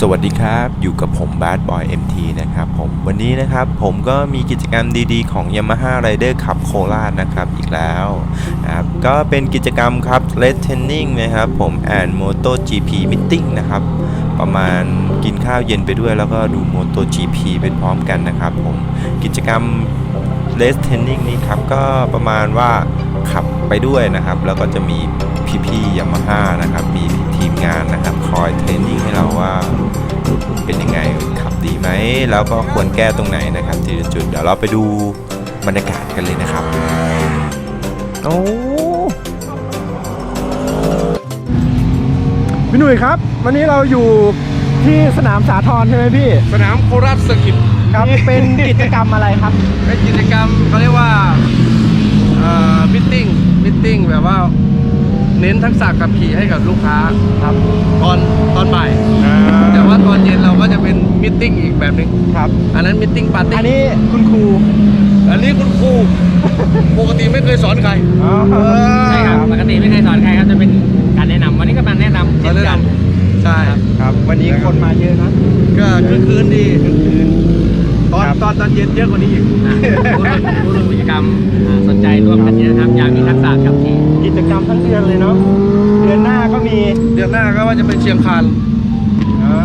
สวัสดีครับ อยู่กับผมบาสบอย MT นะครับผมวันนี้นะครับผมก็มีกิจกรรมดีๆ ของ Yamaha Rider ขับโคราชนะครับอีกแล้วนะครับก็เป็นกิจกรรมครับ r e d Training นะครับผม and Moto GP Meeting นะครับประมาณกินข้าวเย็นไปด้วยแล้วก็ดู Moto GP ไปพร้อมกันนะครับผมกิจกรรม r e d Training นี้ครับก็ประมาณว่าขับไปด้วยนะครับ แล้วก็จะมีพี่ๆ Yamaha นะครับมีทีม งานนะครับ คอยเทรนนิ่งให้เราว่าเป็นยังไงขับดีไหม แล้วก็ควรแก้ตรงไหนนะครับทีละจุดเดี๋ยวเราไปดูบรรยากาศกันเลยนะครับโอ้พี่หนุ่ยครับ วันนี้เราอยู่ที่สนามสาทรใช่ไหมพี่ สนามโคราชเซอร์กิตครับเป็นกิจกรรมอะไรครับ เป็นกิจกรรมเขาเรียกว่าเอ่อมิทติ้งมิทติ้งแบบว่า เน้นทักษะขับขี่ให้กับลูกค้าครับตอนตอนบ่าย แต่ว่าตอนเย็นเราก็จะเป็นมิทติ้งอีกแบบหนึงครับ อันนั้นมิทติ้งปาร์ตี้อันนี้คุณครูอันนี้คุณครูปกติไม่เคยสอนใครอ๋อเออใช่ครับ ปกติไม่เคยสอนใครครับ จะเป็นการแนะนำวันนี้ก็มาแนะนำมาแนะนำใช่ ครับ วันนี้คนมาเยอะนะก็คือคืนดีตอนครับ ตอนตอนเย็นเยอะกว่านี้อีกอ่าผู้ร่วมผู้ร่วมกิจกรรมอ่าสนใจร่วมกันเยอะครับ อยากมีทักษะขับขี่กิ จกรรมทั้งเดือนเลยเนาะเดือนหน้าก็มีเดือนหน้าก็ว่าจะไปเชียงคานอ๋อ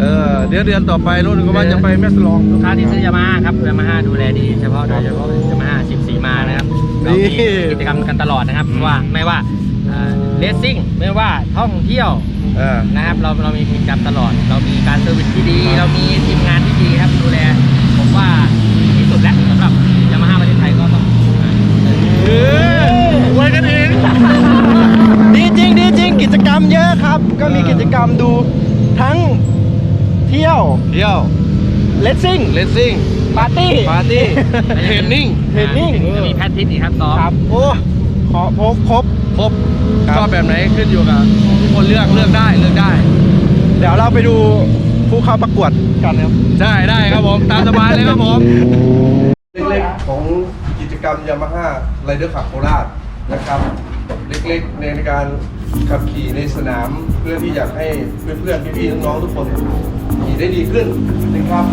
เออเดี๋ยวเดือนต่อไปรุ่นก็ว่าจะไปแม่สลองลูกค้าที่ซื้อยามาฮ่าครับยามาฮ่าดูแลดีเฉพาะโดยเฉพาะยามาฮ่าสิบสีมานะครับเรามีนี่กิจกรรมกันตลอดนะครับว่าไม่ว่าเลสซิ่งไม่ว่าท่องเที่ยวเออนะครับเราเรามีกิจกรรมตลอด เรามีการเซอร์วิสที่ดี เรามีทีมงานที่ดีครับดูแลผมว่าที่สุดแล้วสำหรับยามาฮ่าประเทศไทยก็ต้องอ่าเออไว้กันเอง ดีจริงดีจริงกิจกรรมเยอะครับ ก็มีกิจกรรมดูทั้งเที่ยวเที่ยวเลสซิ่งเลสซิ่งปาร์ตี้ปาร์ตี้เทรนนิ่งเทรนนิ่งจะมีแพททิสอีกครับซ้อมครับโอ้ขอพบครบครบครับชอบแบบไหนขึ้นอยู่กับทุกคนเลือกเลือกได้เลือกได้ เดี๋ยวเราไปดูผู้เข้าประกวดกันครับใช่ได้ครับผมตามสบายเลยครับผมเล็กๆของกิจกรรมยามาฮ่าไรเดอร์ขับโคราชนะครับ เล็กๆ ในการขับขี่ในสนามเพื่อที่อยากให้เพื่อนๆพี่ๆน้องๆทุกคนขี่ได้ดีขึ้นนะครับ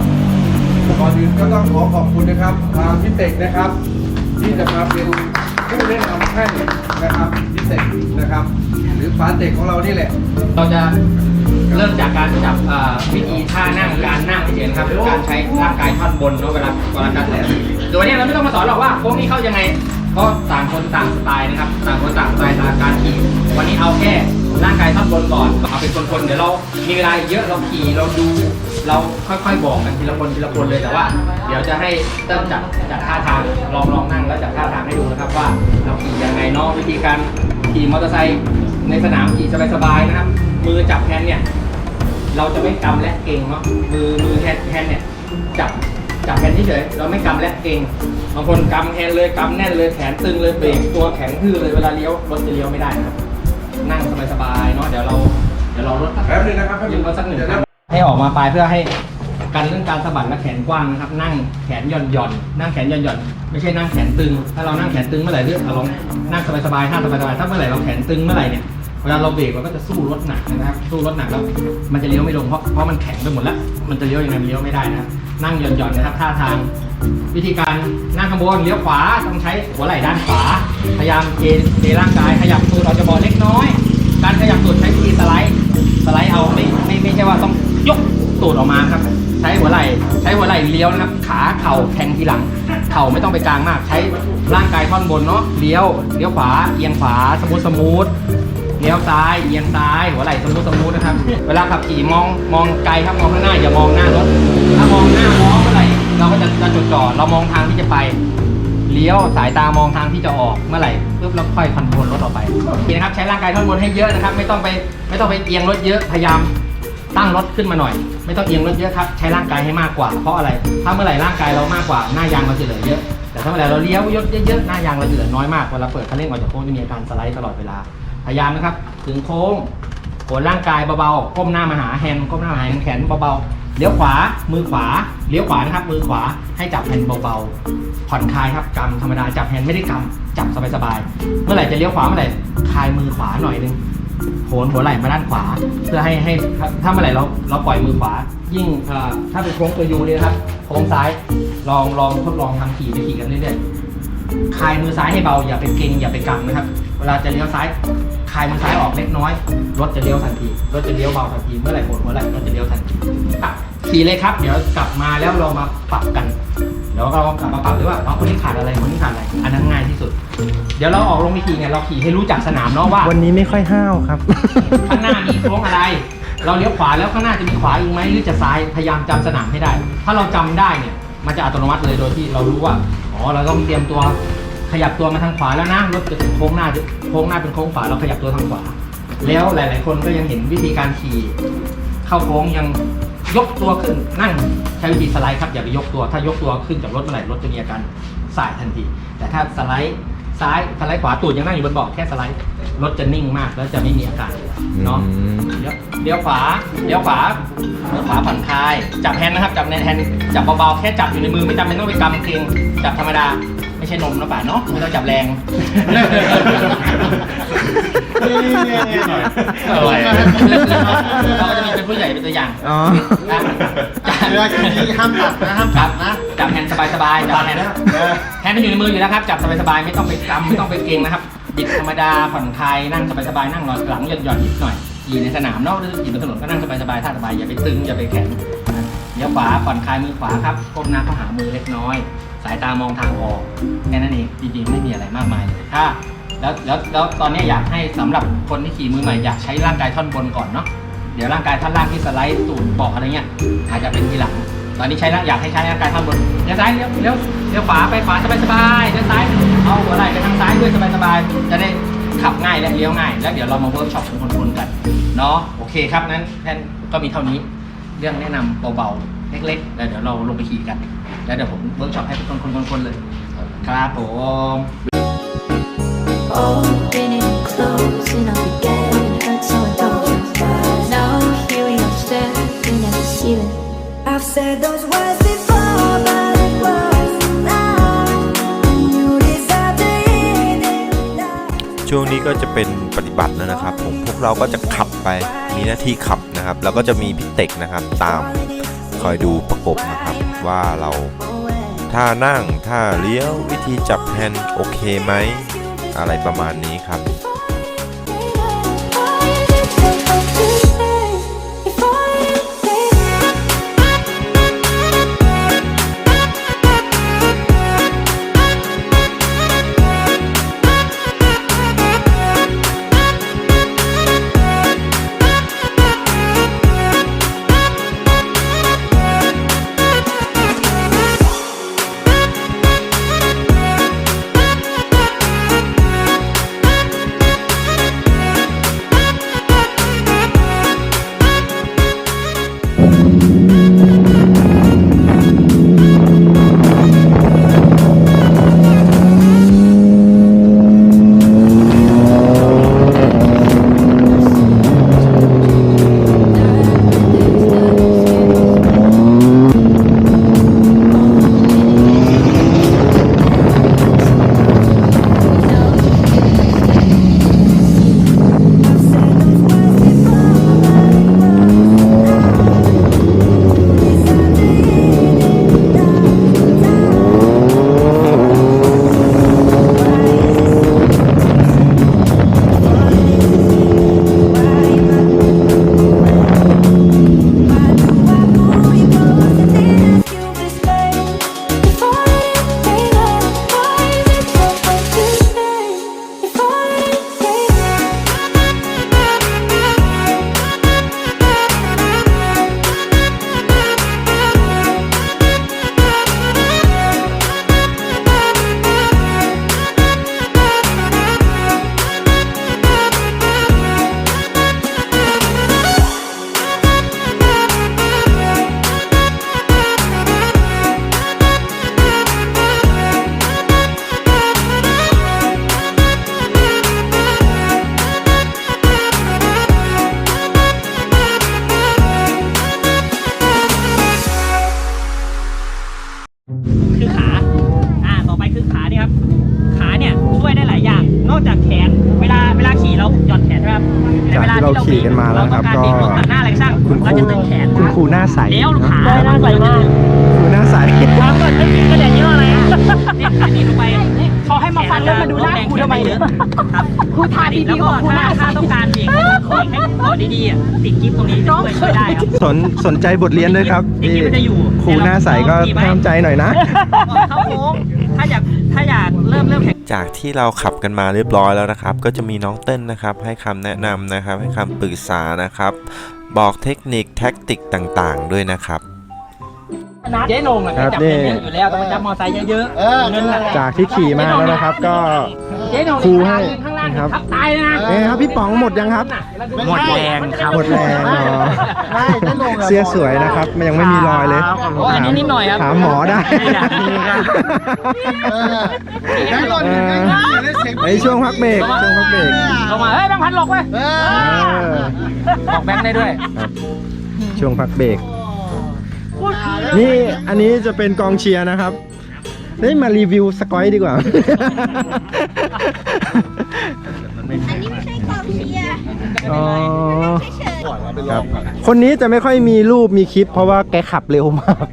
ก่อนอื่นก็ต้องขอขอบคุณนะครับทางพิเศษนะครับ ที่จะมาเป็นผู้แนะนำให้นะครับพิเศษนะครับ หรือฟ้าเต็กของเรานี่แหละ เราจะเริ่มจากการจับวิธีท่านั่งการนั่งเฉยๆนะครับการใช้ร่างกายท่อนบนเนาะเวลาเวลาการแถลโดยเนี้เราไม่ต้องมาสอนหรอกว่าโค้งนี้เข้ายังไง เพราะต่างคนต่างสไตล์นะครับ ต่างคนต่างสไตล์ทางการขี่ วันนี้เอาแค่ร่างกายท่อนบนก่อน เอาเป็นคนๆ เดี๋ยวเรา มีเวลาเยอะเราขี่เราดู เราค่อยๆ บอกกันทีละคนทีละคนเลยแต่ว่า เดี๋ยวจะให้เริ่มจากจากท่าทาง ลองลองนั่งแล้วจากท่าทางให้ดูนะครับว่าเราขี่ยังไงเนาะวิธีการขี่มอเตอร์ไซค์ในสนามขี่สบายๆนะครับ มือจับแฮนด์เนี่ย เราจะไม่กำและเก่งเนาะ มือมือแฮนด์แฮนด์เนี่ยจับ จับแฮนด์เฉยๆเราไม่กำและเก่งบางคนกำแฮนด์เลยกำแน่นเลยแขนตึงเลยเบรกตัวแข็งทื่อเลยเวลาเลี้ยวรถจะเลี้ยวไม่ได้นะครับนั่งสบายๆเนาะเดี๋ยวเราเดี๋ยวเราลดแป๊บนึงนะครับแป๊บนึยืงมมาสักหนึ่งเดี๋ยวคนะรั้งให้ออกมาปลายเพื่อให้กันเรื่องการสะบัดและแขนกว้างนะครับ นั่งแขนหย่อนหย่อนๆนั่งแขนหย่อนหย่อนๆไม่ใช่นั่งแขนตึง ถ้าเรานั่งแขนตึงเมื่อไหร่เรื่องเราลองนั่งสบายๆท่าสบายๆถ้าเมื่อไหร่เราแขนตึงเมื่อไหร่เนี่ยเวลาเราเบรกเราก็จะสู้รถหนักนะครับ สู้รถหนักแล้วมันจะเลี้ยวไม่ลงเพราะเพราะมันแข็งไปหมดแล้ว มันจะเลี้ยวยังไงมันเลี้ยวไม่ได้นะครับ นั่งหย่อนหย่อนๆนะครับท่าทาง วิธีการนั่งข้างบนเลี้ยวขวาต้องใช้หัวไหล่ด้านขวา พยายามเอนเอร่างกายขยับตัวเราจะบอลเล็กน้อย การขยับตูดใช้วิธีสไลด์สไลด์เอาไม่ไม่ไม่ใช่ว่าต้องยกตูดออกมาครับ ใช้หัวไหล่ใช้หัวไหล่เลี้ยวนะครับ ขาเข่าแทงทีหลัง เข่าไม่ต้องไปกลางมาก ใช้ร่างกายท่อนบนเนาะเลี้ยวเลี้ยวขวาเอียงขวาสมูทสมูท เลี้ยวซ้ายเอียงซ้าย หัวไหล่สมูทสมูทนะครับ เวลาขับขี่มองมองไกลครับมองข้างหน้าอย่ามองหน้ารถ ถ้ามองหน้ามองเมื่อไหร่เราก็จะจะจดจ่อเรามองทางที่จะไป เลี้ยวสายตามองทางที่จะออกเมื่อไหร่ปุ๊บเราค่อยคอนโทรลรถออกไปนะครับใช้ร่างกายท่อนบนให้เยอะนะครับ ไม่ต้องไปไม่ต้องไปเอียงรถเยอะพยายามตั้งรถขึ้นมาหน่อย ไม่ต้องเอียงรถเยอะครับ ใช้ร่างกายให้มากกว่า เพราะอะไร ถ้าเมื่อไหร่ร่างกายเรามากกว่าหน้ายางเราจะเหลือเยอะ แต่ถ้าเมื่อไหร่เราเลี้ยวยศเยอะๆหน้ายางเราจะเหลือน้อยมากเวลาเปิดคันเร่งออกจากโค้งจะมีอาการสไลด์ตลอดเวลา พยายามนะครับ ถึงโค้งโขนร่างกายเบาๆก้มหน้ามาหาแฮนด์ก้มหน้ามาหาแขนเบาๆเลี้ยวขวามือขวาเลี้ยวขวานะครับ มือขวาให้จับแฮนด์เบาๆผ่อนคลายครับกำธรรมดาจับแฮนด์ไม่ได้กำจับสบายๆเมื่อไหร่จะเลี้ยวขวาเมื่อไหร่คลายมือขวาหน่อยนึงโหนหัวไหล่มาด้านขวา เพื่อให้ให้ถ้าเมื่อไหร่เราเราปล่อยมือขวา ยิ่งถ้าเป็นโค้งตัวยูเนี่ยนะครับโค้งซ้ายลองลองทดลองทำขี่ไปขี่กันเรื่อยๆ คลายมือซ้ายให้เบาอย่าไปเกร็งอย่าไปกำนะครับ เวลาจะเลี้ยวซ้ายคลายมือซ้ายออกเล็กน้อยรถจะเลี้ยวทันทีรถจะเลี้ยวเบาทันทีเมื่อไหร่โหนหัวไหล่รถจะเลี้ยวทันทีอะขี่เลยครับ เดี๋ยวกลับมาแล้วเรามาปรับกันเดี๋ยวเรากลับมาปรับด้วยว่าอ๋อคนนี้ขาดอะไรคนนี้ขาดอะไรอันนั้นง่ายที่สุด เดี๋ยวเราออกลงไปขี่เนี่ยเราขี่ให้รู้จักสนามเนาะว่า วันนี้ไม่ค่อยห้าวครับ ข้างหน้ามีโค้งอะไร เราเลี้ยวขวาแล้วข้างหน้าจะมีขวาอีกไหมหรือจะซ้ายพยายามจำสนามให้ได้ ถ้าเราจำได้เนี่ยมันจะอัตโนมัติเลยโดยที่เรารู้ว่า อ๋อเราต้องเตรียมตัวขยับตัวมาทางขวาแล้วนะรถจะถึงโค้งหน้าจะโค้งหน้าเป็นโค้งขวาเราขยับตัวทางขวา แล้วหลาย ๆ คนก็ยังเห็นวิธีการขี่ เข้าโค้งยังยกตัวขึ้นนั่งใช้วิธีสไลด์ครับอย่าไปยกตัว ถ้ายกตัวขึ้นจากรถเมื่อไหร่รถจะมีอาการสายทันที แต่ถ้าสไลด์ซ้ายสไลด์ขวาตูดยังนั่งอยู่บนเบาะแค่สไลด์ รถจะนิ่งมากแล้วจะไม่มีอาการเลยเนาะอืมเดี๋ยวเดี๋ยวขวาเดี๋ยวขวาเดี๋ยวขวาผ่อนคลาย จับแฮนด์นะครับจับในแฮนด์จับเบาๆแค่จับอยู่ในมือไม่จำเป็นต้องไปกำเกรงจับธรรมดาไม่ใช่นมนะป่าเนาะไม่ต้องจับแรง อะไรเราก็จะมีเป็นผู้ใหญ่เป็นตัวอย่างอ๋อนะเวลาขี่นี่ห้ามตัดนะห้ามตัดนะ จับแฮนด์สบายๆจับแฮนด์แฮนด์มันอยู่ในมืออยู่แล้วครับ จับสบายๆไม่ต้องไปกำไม่ต้องไปเกรงนะครับ บิดธรรมดาผ่อนคลายนั่งสบายๆนั่งหลังหลังหย่อนๆนิดหน่อยอยู่ในสนามนอกหรืออยู่บนถนนก็นั่งสบายๆท่าสบายอย่าไปตึงอย่าไปแข็งเดี๋ยวขวาผ่อนคลายมือขวาครับก้มหน้าเข้าหามือเล็กน้อย สายตามองทางออกแค่นั้นเองจริงๆไม่มีอะไรมากมายเลยถ้าแล้วแล้วแล้วตอนนี้อยากให้สำหรับคนที่ขี่มือใหม่อยากใช้ร่างกายท่อนบนก่อนเนาะเดี๋ยวร่างกายท่อนล่างที่สไลด์ตูดเบาะอะไรเงี้ยอาจจะเป็นทีหลัง ตอนนี้ใช้ร่างอยากให้ใช้ร่างกายท่อนบนเลี้ยวซ้ายเลี้ยวเลี้ยว เลี้ยวขวาไปขวาสบายสบายๆเลี้ยวซ้ายเอาหัวไหล่ไปทางซ้ายด้วยสบายสบายๆจะได้ขับง่ายและเลี้ยวง่าย แล้วเดี๋ยวเรามาเวิร์กช็อปคนๆกันเนาะโอเคครับนั้นแทนก็มีเท่านี้เรื่องแนะนำเบาๆเล็กๆแล้วเดี๋ยวเราลงไปขี่กัน แล้วเดี๋ยวผมเวิร์กช็อปให้เป็นคนๆๆเลยครับผม Open and closing, I'll be getting hurt, so I don't. Now here we are staring at the ceiling. I've said those words ช่วงนี้ก็จะเป็นปฏิบัติแล้วนะครับ ผมพวกเราก็จะขับไปมีหน้าที่ขับนะครับ แล้วก็จะมีพิเต็กนะครับ ตามคอยดูประกบนะครับ ว่าเราท่านั่งท่าเลี้ยววิธีจับแฮนด์โอเคไหมอะไรประมาณนี้ นมาแล้วนะครับก็ตัดหน้าอะไรช่างคุณคก็รูจะตึงแขนคุณครูหน้าใสเลี้ยวเนอะขาได้หน้าใสมากครูหน้าใสความเกิดไม่มีกระเด็นเยอะเลยอะเนี่ยอันนี้ลงไปเขาให้มาฟันแล้วมาดูหน้าครูทำไมเนี่ยครับครูทาดีๆของครูหน้าถ้าต้องการเบี่ยงให้เบี่ยงให้เกาะดีๆอะติดกิ๊บตรงนี้จะช่วยช่วยได้ครับสนสนใจบทเรียนด้วยครับเด็กนี่ๆมันจะอยู่ครูหน้าใสก็ดีไหมห้ามใจหน่อยนะเข้าโค้งถ้าอยากถ้าอยากเริ่มเริ่มแข่ง จากที่เราขับกันมาเรียบร้อยแล้วนะครับ ก็จะมีน้องเต้นนะครับ ให้คำแนะนำนะครับ ให้คำปรึกษานะครับ บอกเทคนิคแท็กติกต่างๆ ด้วยนะครับ เจ๊นงอะครับจับนี่เยอะอยู่แล้วต้องไปจับมอไซค์เยอะๆเงินน่ะจากที่ขี่มาแล้วนะครับ ก็ เจ๊นงครูให้ข้างล่างครับ ทับตายเลยนะเอ้ยครับพี่ป๋องหมดยังครับ หมดแรงครับ หมดแรงอ๋อเสื้อสวยนะครับ มันยังไม่มีรอยเลยโอ้อันนี้นิดหน่อยครับถามหมอได้เออไอช่วงพักเบรกช่วงพักเบรกลงมาเฮ้ยแบงค์พันหลอกเว้ยเออ บอกแบงค์ได้ด้วย ครับช่วงพักเบรก นี่อันนี้จะเป็นกองเชียร์นะครับเฮ้ยมารีวิวสกอยดีกว่า อันนี้ไม่ใช่กองเชียร์อ๋อเฉยครับคนนี้จะไม่ค่อยมีรูปมีคลิป เพราะว่าแกขับเร็วมาก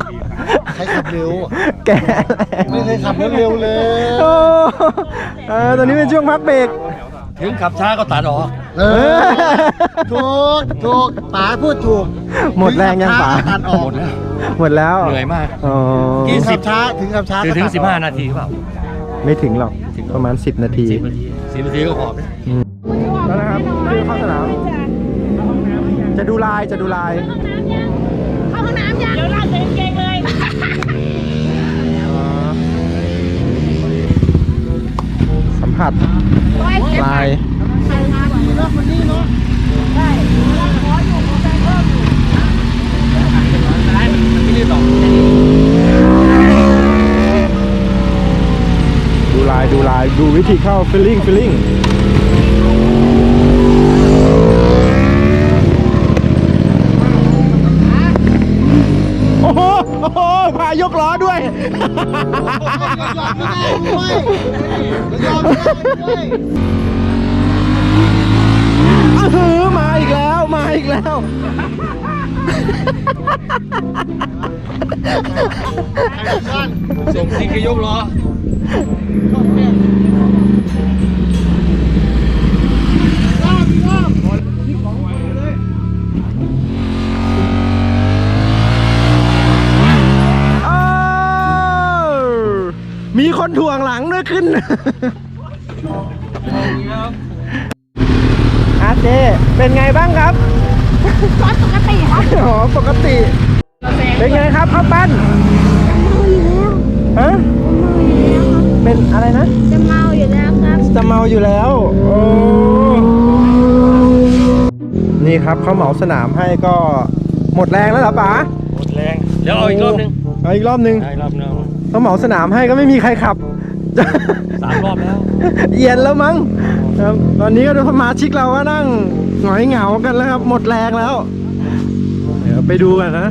ใครขับเร็ว แกไม่เคยขับรถเร็วเลย โอ้เออตอนนี้เป็นช่วงพักเบรก ถึงขับช้าก็ตัดออกเอเออ ถูก ถูกป๋าพูดถูกหมดแรงยังป๋า ถึขับช้ก็ตัดออกหมดแล้วเหนื่อยมากอ๋อถึงขับช้าถึงขับช้าถึงถึง ก็ตัดออกสิบห้านาทีเปล่าไม่ถึงหรอกประมาณ 10 นาทีสิบนาทีสิบนาทีก็พอ แล้วนะครับคือเข้าสนามจะดูลายจะดูลาย เข้าห้องน้ำยัง เดี๋ยวลาดเต็มเกงเลย สัม ผัดลายดูลายดูลายดูวิธีเข้า feeling feeling อ้โห โอ้โห พายกล้อด้วยอื้อหือมาอีกแล้วมาอีกแล้วส่งทิ้งกยกล้อ นถ่วงหลังด้วยขึ้นอาเจ เป็นไงบ้างครับก็ปกติครับอ๋อปกติ เป็นไงครับข้าวปั้นฮะเป็นอะไรนะ จะเมาอยู่แล้วครับ จะเมาอยู่แล้ว โอ้ นี่ครับเขาเหมาสนามให้ก็หมดแรงแล้วเหรอป๋าหมดแรง เดี๋ยวเอาอีกรอบนึงเอาอีกรอบนึงเอาอีกรอบนึง เขาเหมาสนามให้ก็ไม่มีใครขับ สามรอบแล้วเอียนแล้วมั้งครับตอนนี้ก็สมาชิกเราก็นั่งหงอยเหงากันแล้วครับ หมดแรงแล้ว เดี๋ยวไปดูกันนะ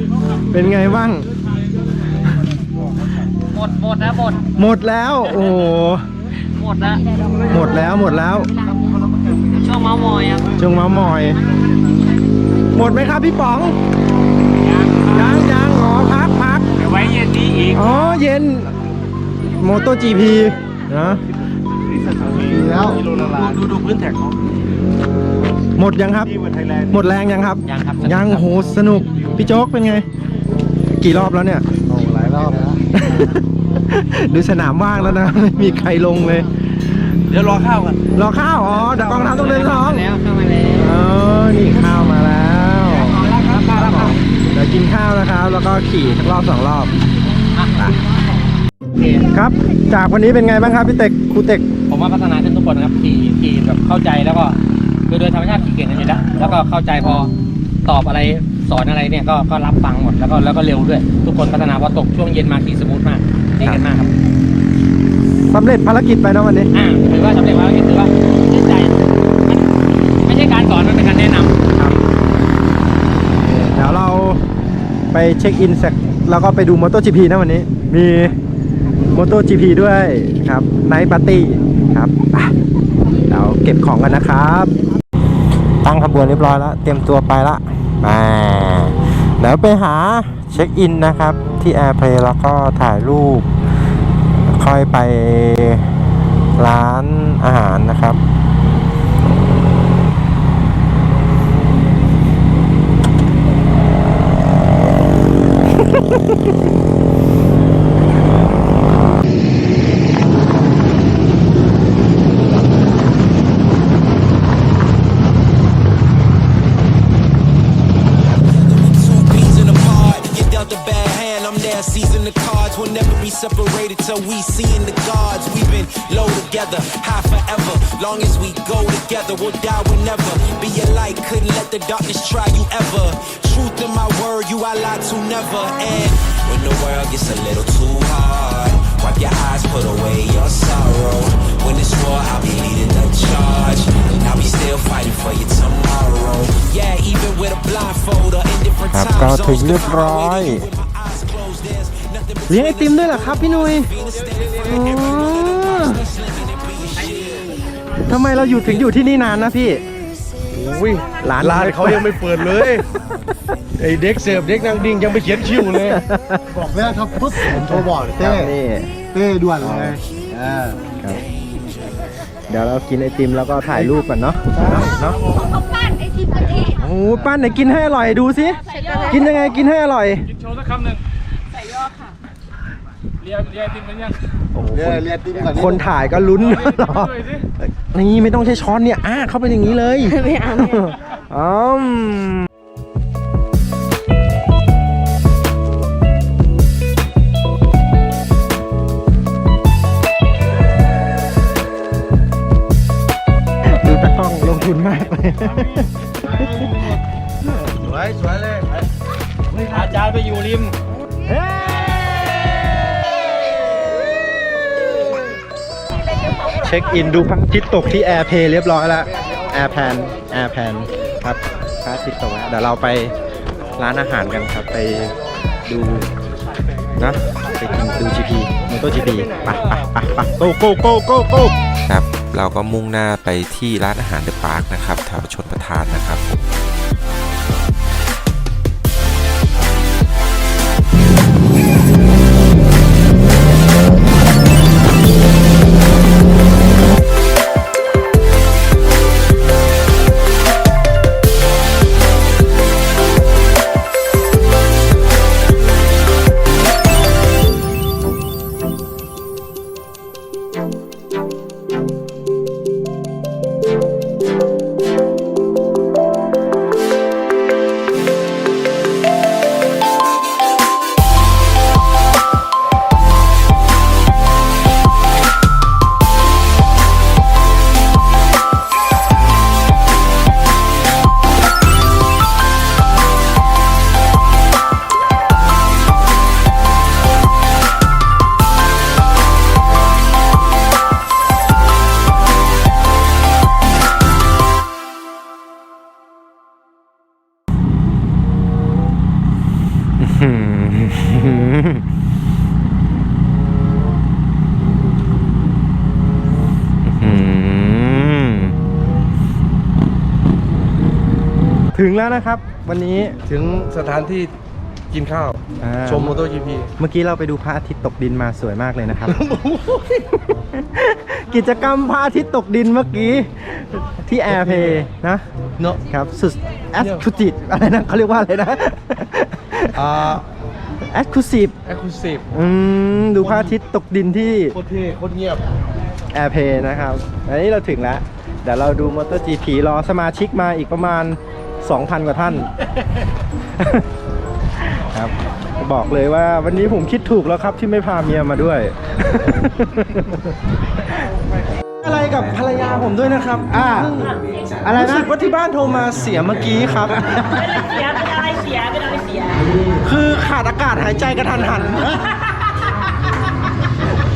เป็นไงบ้าง หมดหมดนะหมดหมดแล้ว โอ้โหหมดนะหมดแล้วหมดแล้ว ช่วงเมามอยครับจงมามอย หมดไหมครับพี่ป๋องยังยังอ๋อพักพัก เดี๋ยวไว้เย็นนี้อีกอ๋อเย็นโมโต GP นะแล้วดูดูพื้นแท็กเขาหมดยังครับหมดแรงยังครับ ยังครับ ยังโหสนุก พี่โจ๊กเป็นไง กี่รอบแล้วเนี่ย โอ้หลายรอบแล้ว ดูสนามว่างแล้วนะ ไม่มีใครลงเลย เดี๋ยวรอข้าวกัน รอข้าว อ๋อเดี๋ยวกองทัพต้องเดินท้อง แล้วเข้ามาแล้ว อ๋อนี่ข้าวมาแล้วเดี๋ยวกินข้าวนะครับ แล้วก็ ขี่สักรอบสองรอบโอเคครับ จากวันนี้เป็นไงบ้างครับพี่เต็กครูเต็กผมว่าพัฒนาขึ้นทุกคนนะครับขี่ขี่แบบเข้าใจแล้วก็คือโดยธรรมชาติขี่เก่งกันอยู่แล้วแล้วก็เข้าใจพอตอบอะไรสอนอะไรเนี่ยก็ก็รับฟังหมดแล้วก็แล้วก็เร็วด้วย ทุกคนพัฒนาพอตกช่วงเย็นมาขี่สมูทมากดีกันมากครับสำเร็จภารกิจไปนะวันนี้อ่าถือว่าสำเร็จแล้วถือว่าชื่นใจมันไม่ใช่การสอนมันเป็นการแนะนำ ครับเดี๋ยวเรา ไปเช็คอินเสร็จแล้วก็ไปดูมอเตอร์จีพีนะวันนี้ มีมอเตอร์จีพีด้วยครับไนท์ปาร์ตี้ครับเดี๋ยวเก็บของกันนะครับ ตั้งขบวนเรียบร้อยแล้ว เตรียมตัวไปละมาเดี๋ยวไปหาเช็คอินนะครับ ที่ Airplay แล้วก็ถ่ายรูป ค่อยไปร้านอาหารนะครับ separated till we see in the gods. We've been low together, high. Long as we go together, we'll die whenever. Be a light, couldn't let the darkness try you ever. Truth in my word, you I lie to never. And when the world gets a little too hard, wipe your eyes, put away your sorrow. When it's war, I'll be leading the charge. And I'll be still fighting for you tomorrow. Yeah, even with a blindfold or in different ครับ time ก็ถึง zones, เรียบร้อย with my eyes closed, there's nothing but เลี้ยงไอติมด้วยเหรอครับพี่หนุยอ๋อ ทำไมเราอยู่ถึงอยู่ที่นี่นานนะพี่อุ้ยร้านร้านเขายังไม่เปิดเลยไอเด็กเสิร์ฟเด็กนางดิ้งยังไปเขียนคิวเลย บอกแล้วครับปุ๊บผมโทรบอกคเต้รับนี่เต้ด่วนเลยเออครับเดี๋ยวเรากินไอติมแล้วก็ถ่ายรูปกันเนาะเนาะเขาปั้นไอติมกันเองโอ้โหป้านไหนกินให้อร่อยดูสิกินยังไงกินให้อร่อยโชว์สักคำหนึ่งใส่ย่อค่ะเรียเรียติมมันยัง เรียกเรียกติ้มก่อนคนถ่ายก็ลุ้นรอนี่ไม่ต้องใช้ช้อนเนี่ยอ้าเข้าไปอย่างนี้เลยไม่เอาอืมดูตะกล้องลงทุนมากเลยสวยสวยเลย อาจารย์ไปอยู่ริม เช็คอินดูพระอาทิตย์ตกที่แอร์เพย์เรียบร้อยแล้วแอร์แพนแอร์แพนครับพระอาทิตย์ตกแล้วเดี๋ยวเราไปร้านอาหารกันครับไปดูนะไปกินดู GP มอเตอร์ GP ไปไปไปไป go go go go go ครับ เราก็มุ่งหน้าไปที่ร้านอาหารเดอะพาร์คนะครับแถวชนประทานนะครับ ถึงแล้วนะครับ วันนี้ถึงสถานที่กินข้าว อ่าชมมอเตอร์จีพีเมื่อกี้เราไปดูพระอาทิตย์ตกดินมาสวยมากเลยนะครับ กิจกรรมพระอาทิตย์ตกดินเมื่อกี้ ที่แอร์เพย์นะ เนาะ ครับ สุดแอ c คูติอะไรนะเขาเรียกว่าอะไรนะ อ่าแอ c คูซีฟเอ็กซ์คลูซีฟอืมดูพระอาทิตย์ตกดินที่โคตรเท่โคตรเงียบแอร์เพย์นะครับ อันนี้เราถึงแล้ว เดี๋ยวเราดูมอเตอร์จีพีรอสมาชิกมาอีกประมาณ 2,000 กว่าท่าน ครับ บอกเลยว่าวันนี้ผมคิดถูกแล้วครับที่ไม่พาเมียมาด้วย อะไรกับภรรยาผมด้วยนะครับ อ่า อะไรนะรู้สึกว่าที่บ้านโทรมาเสียเมื่อกี้ครับ เสียเป็นอะไรเสียเป็นอะไรเสีย คือขาดอากาศหายใจกระทันหัน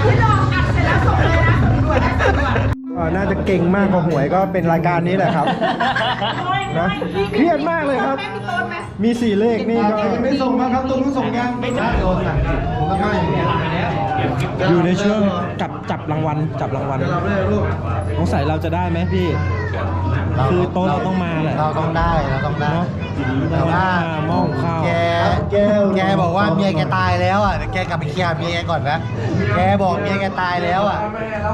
ไม่ลองอัดเสร็จแล้วส่งเลยนะส่งด่วนนะส่งด่วนก่อนหน้าน่าจะเก่งมากกว่าหวยก็เป็นรายการนี้แหละครับนะเครียดมากเลยครับมีสี่เลขนี่ก็ไม่ส่งมาครับตรงนู้นส่งยังไม่ได้โดนสั่งผมก็ไม่อยู่ในช่วงจับจับรางวัลจับรางวัลสงสัยเราจะได้ไหมพี่ คือโต๊ะเราต้องมาแหละเราต้องได้เราต้องได้เนาะแต่ว่าหม้อหุงข้าวแกแกบอกว่าเมียแกตายแล้วอะเดี๋ยวแกกลับไปเคลียร์เมียแกก่อนนะแกบอกเมียแกตายแล้วอะ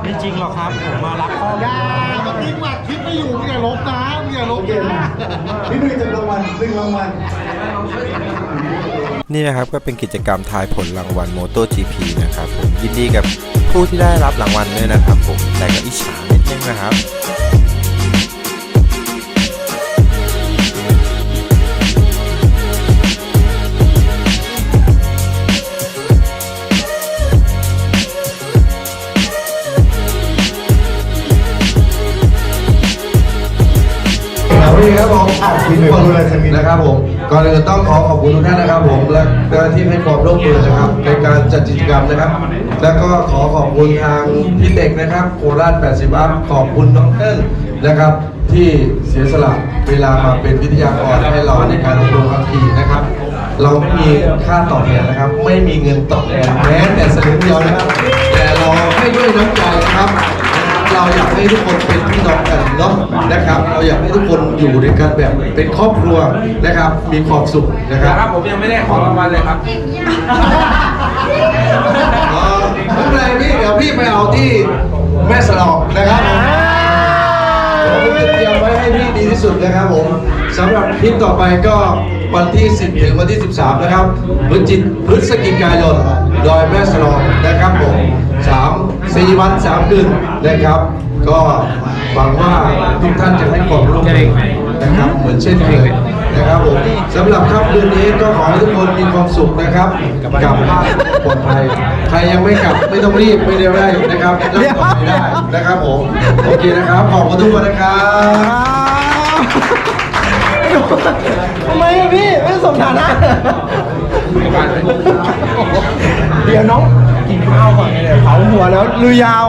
ไม่จริงหรอกครับผมมารักพ่ออย่ามันทิ้งหวัดคลิปไม่อยู่มึงอย่าลบนะมึงอย่าลบนะนี่หนึ่งจับรางวัลหนึ่งรางวัล นี่นะครับก็เป็นกิจกรรมทายผลรางวัล MotoGP นะครับผมยินดีกับผู้ที่ได้รับรางวัลด้วยนะครับผมแต่ก็อิจฉานิดนึงนะครับสวัสดีครับผมทุกคนนะครับผม ก่อนอื่นต้องขอขอบคุณทุกท่านนะครับ ผมและเจ้าหน้าที่ให้ความร่วมมือนะครับ ในการจัดกิจกรรมนะครับ แล้วก็ขอขอบคุณทางพี่เด็กนะครับโคราช 80 อัพขอบคุณน้องเติ้ลนะครับ ที่เสียสละเวลามาเป็นวิทยากรให้เราในการอบรมขับขี่นะครับ เราไม่มีค่าตอบแทนนะครับ ไม่มีเงินตอบแทนแม้แต่สลึงเดียวนะครับ แต่เราให้ด้วยน้ำใจนะครับ เราอยากให้ทุกคนเป็นพี่น้องกันเนาะนะครับ เราอยากให้ทุกคนอยู่ด้วยกันแบบเป็นครอบครัวนะครับ มีความสุขนะครับ ครับผมยังไม่ได้ขอรางวัลเลยครับไม่เป็นไรพี่เดี๋ยวพี่ไปเอาที่แม่สลอกนะครับผมผมจะเตรียมไว้ให้พี่ดีที่สุดนะครับผมสำหรับคลิปต่อไปก็วันที่ 10 ถึงวันที่ 13 นะครับพฤศจิพฤศจิกายนดอยแม่สลองนะครับผมสาม สี่วันสามคืนนะครับ ก็หวังว่าทุกท่านจะให้ความร่วมมือนะครับเหมือนเช่นเคยนะครับผมสำหรับค่ำคืนนี้ก็ขอให้ทุกคนมีความสุขนะครับกลับบ้านปลอดภัยใครยังไม่กลับไม่ต้องรีบไม่ได้ไรนะครับรับต่อไม่ได้นะครับผมโอเคนะครับขอบคุณทุกคนนะครับทำไมอะพี่ไม่สมฐานะเดี๋ยวน้อง เผาหัวแล้วลุยยาว